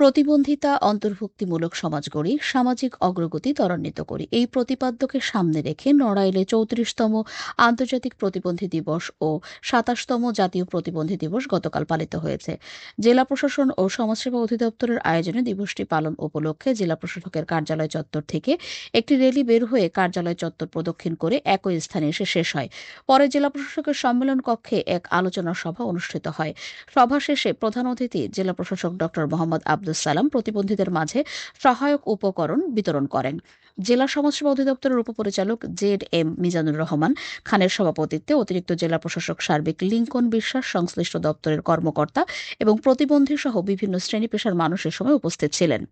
প্রতিবন্ধিতা অন্তর্ভুক্তিমূলক সমাজ গড়ি সামাজিক অগ্রগতি ত্বরান্বিত করি। এই প্রতিপাদ্যকে সামনে রেখে নড়াইলে চৌত্রিশতম আন্তর্জাতিক প্রতিবন্ধী দিবস ও সাতাশতম জাতীয় প্রতিবন্ধী দিবস গতকাল পালিত হয়েছে। জেলা প্রশাসন ও সমাজসেবা অধিদপ্তরের আয়োজনে দিবসটি পালন উপলক্ষে জেলা প্রশাসকের কার্যালয় চত্বর থেকে একটি রেলি বের হয়ে কার্যালয় চত্বর প্রদক্ষিণ করে একই স্থানে এসে শেষ হয়। পরে জেলা প্রশাসকের সম্মেলন কক্ষে এক আলোচনা সভা অনুষ্ঠিত হয়। সভা শেষে প্রধান অতিথি জেলা প্রশাসক ড মোহাম্মদ আব্দুল সালাম প্রতিবন্ধীদের মাঝে সহায়ক উপকরণ বিতরণ করেন। জেলা সমাজসেবা অধিদপ্তরের উপপরিচালক জেড এম মিজানুর রহমান খানের সভাপতিত্বে অতিরিক্ত জেলা প্রশাসক সার্বিক লিঙ্কন বিশ্বাস, সংশ্লিষ্ট দপ্তরের কর্মকর্তা এবং প্রতিবন্ধী সহ বিভিন্ন শ্রেণি পেশার মানুষ এ সময় উপস্থিত ছিলেন।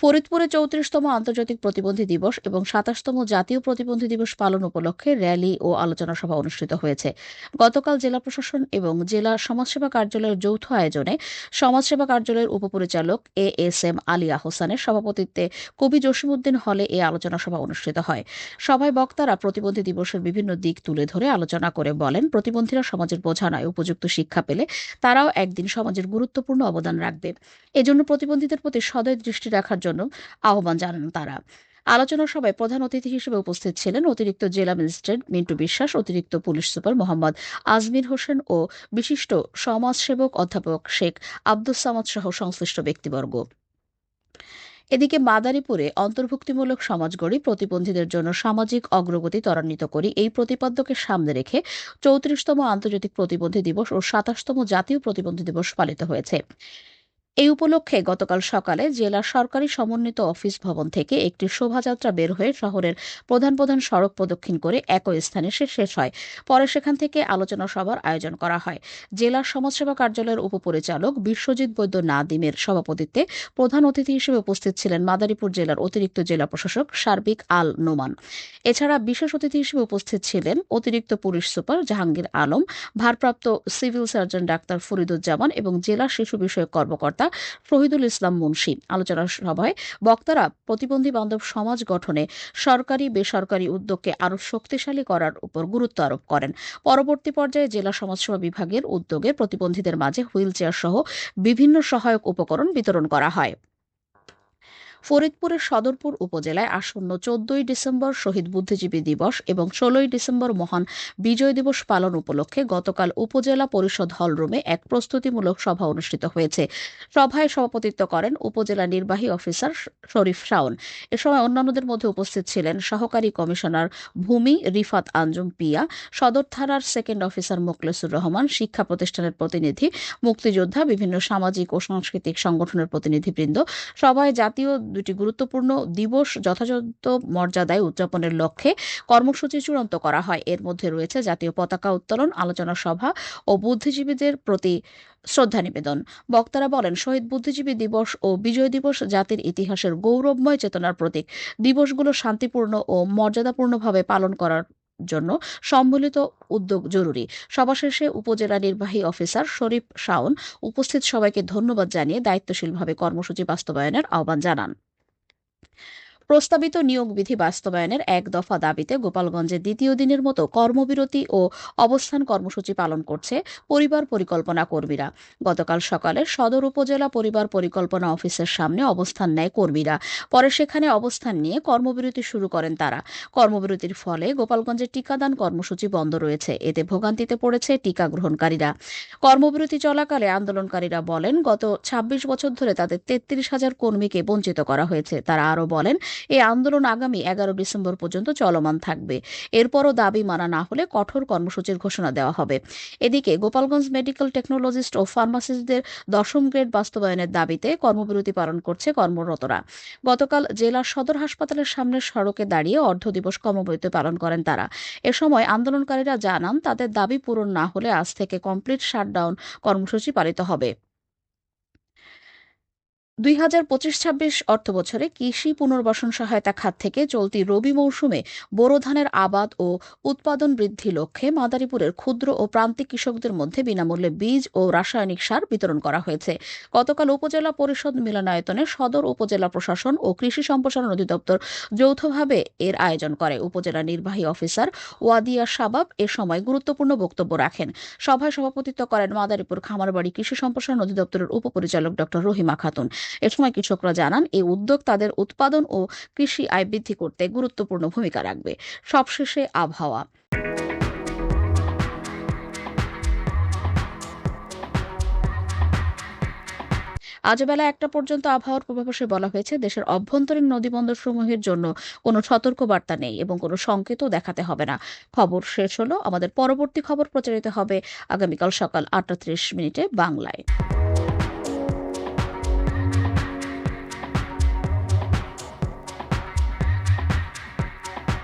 ফরিদপুরে চৌত্রিশতম আন্তর্জাতিক প্রতিবন্ধী দিবস এবং সাতাশতম জাতীয় প্রতিবন্ধী দিবস পালন উপলক্ষে র্যালি ও আলোচনা সভা অনুষ্ঠিত হয়েছে। গতকাল জেলা প্রশাসন এবং জেলা সমাজসেবা কার্যালয়ের যৌথ আয়োজনে সমাজসেবা কার্যালয়ের উপপরিচালক এ এস এম আলী আহসানের সভাপতিত্বে কবি জসিমুদ্দিন হলে এ আলোচনা সভা অনুষ্ঠিত হয়। সভায় বক্তারা প্রতিবন্ধী দিবসের বিভিন্ন দিক তুলে ধরে আলোচনা করে বলেন, প্রতিবন্ধীরা সমাজের বোঝা নয়, উপযুক্ত শিক্ষা পেলে তারাও একদিন সমাজের গুরুত্বপূর্ণ অবদান রাখবে। এজন্য প্রতিবন্ধীদের প্রতি সদয় দৃষ্টি রাখার জন্য আহ্বান জানান তারা। আলোচনা সভায় প্রধান অতিথি হিসেবে উপস্থিত ছিলেন অতিরিক্ত জেলা ম্যাজিস্ট্রেট মিন্টু বিশ্বাস, অতিরিক্ত পুলিশ সুপার মোহাম্মদ আজমির হোসেন ও বিশিষ্ট সমাজসেবক অধ্যাপক শেখ আব্দুস সামাদ সহ সংশ্লিষ্ট ব্যক্তিবর্গ। এদিকে মাদারীপুরে অন্তর্ভুক্তিমূলক সমাজ গড়ি প্রতিবন্ধীদের জন্য সামাজিক অগ্রগতি ত্বরান্বিত করি এই প্রতিপাদ্যকে সামনে রেখে চৌত্রিশতম আন্তর্জাতিক প্রতিবন্ধী দিবস ও সাতাশতম জাতীয় প্রতিবন্ধী দিবস পালিত হয়েছে। এই উপলক্ষে গতকাল সকালে জেলা সরকারি সমন্বিত অফিস ভবন থেকে একটি শোভাযাত্রা বের হয়ে শহরের প্রধান প্রধান সড়ক প্রদক্ষিণ করে একই স্থানে শেষ হয়। পরে সেখান থেকে আলোচনা সভার আয়োজন করা হয়। জেলা সমাজসেবা কার্যালয়ের উপপরিচালক বিশ্বজিৎ বৈদ্য নাদিমের সভাপতিত্বে প্রধান অতিথি হিসেবে উপস্থিত ছিলেন মাদারীপুর জেলার অতিরিক্ত জেলা প্রশাসক সার্বিক আল নোমান। এছাড়া বিশেষ অতিথি হিসেবে উপস্থিত ছিলেন অতিরিক্ত পুলিশ সুপার জাহাঙ্গীর আলম, ভারপ্রাপ্ত সিভিল সার্জন ডাক্তার ফরিদুজ্জামান এবং জেলা শিশু বিষয়ক কর্মকর্তা শহীদুল ইসলাম মুন্সি। আলোচনা সভায় বক্তারা প্রতিবন্ধী বান্ধব সমাজ গঠনে সরকারি, বেসরকারি উদ্যোগকে আরও শক্তিশালী করার উপর গুরুত্ব আরোপ করেন। পরবর্তী পর্যায়ে জেলা সমাজসেবা বিভাগের উদ্যোগে প্রতিবন্ধীদের মাঝে হুইল চেয়ার সহ বিভিন্ন সহায়ক উপকরণ বিতরণ করা হয়। ফরিদপুরের সদরপুর উপজেলায় আসন্ন চোদ্দই ডিসেম্বর শহীদ বুদ্ধিজীবী দিবস এবং ষোলোই ডিসেম্বর মহান বিজয় দিবস পালন উপলক্ষে গতকাল উপজেলা পরিষদ হলরুমে এক প্রস্তুতিমূলক সভা অনুষ্ঠিত হয়েছে। সভায় সভাপতিত্ব করেন উপজেলা নির্বাহী অফিসার শরীফ শাওন। এ সময় অন্যান্যদের মধ্যে উপস্থিত ছিলেন সহকারী কমিশনার ভূমি রিফাত আঞ্জুম পিয়া, সদর থানার সেকেন্ড অফিসার মোকলেসুর রহমান, শিক্ষা প্রতিষ্ঠানের প্রতিনিধি, মুক্তিযোদ্ধা, বিভিন্ন সামাজিক ও সাংস্কৃতিক সংগঠনের প্রতিনিধিবৃন্দ, সভায় জাতীয় দুটি গুরুত্বপূর্ণ দিবস যথাযথ মর্যাদায় উদযাপনের লক্ষ্যে কর্মসূচি চূড়ান্ত করা হয়। এর মধ্যে রয়েছে জাতীয় পতাকা উত্তোলন, আলোচনা সভা ও বুদ্ধিজীবীদের প্রতি শ্রদ্ধা নিবেদন। বক্তারা বলেন, শহীদ বুদ্ধিজীবী দিবস ও বিজয় দিবস জাতির ইতিহাসের গৌরবময় চেতনার প্রতীক। দিবসগুলো শান্তিপূর্ণ ও মর্যাদাপূর্ণভাবে পালন করার জন্য সম্বলিত উদ্যোগ জরুরি। সভা উপজেলা নির্বাহী অফিসার শরীফ শাওন উপস্থিত সবাইকে ধন্যবাদ জানিয়ে দায়িত্বশীলভাবে কর্মসূচি বাস্তবায়নের আহ্বান জানান। প্রস্তাবিত নিয়োগ বিধি বাস্তবায়নের এক দফা দাবিতে গোপালগঞ্জে দ্বিতীয় দিনের মতো কর্মবিরতি ও অবস্থান কর্মসূচি পালন করছে পরিবার পরিকল্পনা কর্মীরা। গতকাল সকালে সদর উপজেলা পরিবার পরিকল্পনা অফিসের সামনে অবস্থান নেয় কর্মীরা। পরে সেখানে অবস্থান নিয়ে কর্মবিরতি শুরু করেন তারা। কর্মবিরতির ফলে গোপালগঞ্জে টিকাদান কর্মসূচি বন্ধ রয়েছে। এতে ভোগান্তিতে পড়েছে টিকা গ্রহণকারীরা। কর্মবিরতি চলাকালে আন্দোলনকারীরা বলেন, গত ২৬ বছর ধরে তাদের তেত্রিশ হাজার কর্মীকে বঞ্চিত করা হয়েছে। তারা আরও বলেন এই আন্দোলন আগামী এগারো ডিসেম্বর পর্যন্ত চলমান থাকবে। এরপরও দাবি মানা না হলে কঠোর কর্মসূচির ঘোষণা দেওয়া হবে। এদিকে গোপালগঞ্জ মেডিকেল টেকনোলজিস্ট ও ফার্মাসিস্টদের দশম গ্রেড বাস্তবায়নের দাবিতে কর্মবিরতি পালন করছে কর্মরতরা। গতকাল জেলার সদর হাসপাতালের সামনের সড়কে দাঁড়িয়ে অর্ধ দিবস কর্মবিরতি পালন করেন তারা। এ সময় আন্দোলনকারীরা জানান, তাদের দাবি পূরণ না হলে আজ থেকে কমপ্লিট শাটডাউন কর্মসূচি পালিত হবে। দুই হাজার পঁচিশ ছাব্বিশ অর্থ বছরে কৃষি পুনর্বাসন সহায়তা খাত থেকে চলতি রবি মৌসুমে বোরো ধানের আবাদ ও উৎপাদন বৃদ্ধি লক্ষ্যে মাদারীপুরের ক্ষুদ্র ও প্রান্তিক কৃষকদের মধ্যে বিনামূল্যে বীজ ও রাসায়নিক সার বিতরণ করা হয়েছে। গতকাল উপজেলা পরিষদ মিলনায়তনে সদর উপজেলা প্রশাসন ও কৃষি সম্প্রসারণ অধিদপ্তর যৌথভাবে এর আয়োজন করে। উপজেলা নির্বাহী অফিসার ওয়াদিয়া শাবাব এ সময় গুরুত্বপূর্ণ বক্তব্য রাখেন। সভায় সভাপতিত্ব করেন মাদারীপুর খামারবাড়ি কৃষি সম্প্রসারণ অধিদপ্তরের উপপরিচালক ড রহিমা খাতুন। এ সময় কৃষকরা জানান, এই উদ্যোগ তাদের উৎপাদন ও কৃষি আয় বৃদ্ধি করতে গুরুত্বপূর্ণ ভূমিকা রাখবে। সবশেষে আবহাওয়া। আজ বেলা একটা পর্যন্ত আবহাওয়ার পূর্বাভাসে বলা হয়েছে, দেশের অভ্যন্তরীণ নদীবন্দরসমূহের জন্য কোনো সতর্কবার্তা নেই এবং কোনো সংকেতও দেখাতে হবে না। খবর শেষ হলো। আমাদের পরবর্তী খবর প্রচারিত হবে আগামীকাল সকাল আটটা মিনিটে বাংলায়।